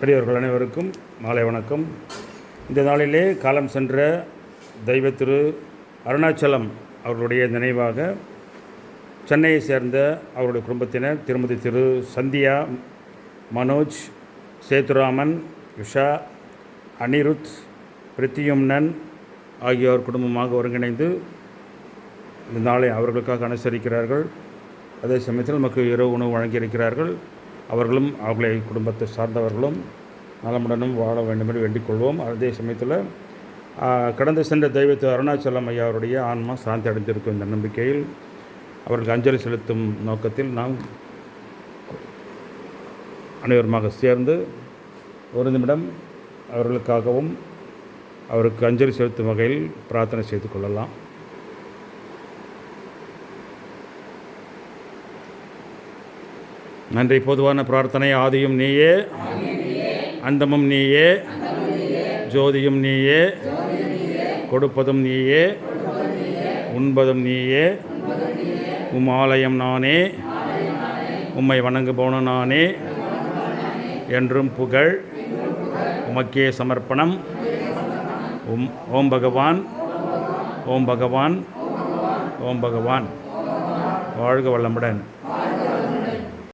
பெரியவர்கள் அனைவருக்கும் மாலை வணக்கம். இந்த நாளிலே காலம் சென்ற தெய்வ திரு அருணாச்சலம் அவர்களுடைய நினைவாக சென்னையை சேர்ந்த அவருடைய குடும்பத்தினர் திருமதி திரு சந்தியா மனோஜ் சேத்துராமன் உஷா அனிருத் பிரித்தியும்னன் ஆகியோர் குடும்பமாக ஒருங்கிணைந்து இந்த நாளை அவர்களுக்காக அனுசரிக்கிறார்கள். அதே சமயத்தில் நமக்கு இரவு உணவு வழங்கியிருக்கிறார்கள். அவர்களும் அவர்களை குடும்பத்தை சார்ந்தவர்களும் நலமுடனும் வாழ வேண்டும் என்று வேண்டிக் கொள்வோம் அதே சமயத்தில் கடந்து சென்ற தெய்வத்து அருணாச்சலம் ஐயா அவருடைய ஆன்மா சாந்தி அடைந்திருக்கும் இந்த நம்பிக்கையில் அவர்களுக்கு அஞ்சலி செலுத்தும் நோக்கத்தில் நாம் அனைவருமாக சேர்ந்து ஒரு நிமிடம் அவர்களுக்காகவும் அவருக்கு அஞ்சலி செலுத்தும் வகையில் பிரார்த்தனை செய்து கொள்ளலாம். நன்றி. பொதுவான பிரார்த்தனை ஆதியும் நீயே. அந்தமும் நீயே. ஜோதியும் நீயே. கொடுப்பதும் நீயே. உண்பதும் நீயே. உம் ஆலயம் நானே. உம்மை வணங்குபவனும் நானே. என்றும் புகழ். உமக்கே சமர்ப்பணம். உம் ஓம் பகவான். ஓம் பகவான். ஓம் பகவான். வாழ்க வளமுடன்.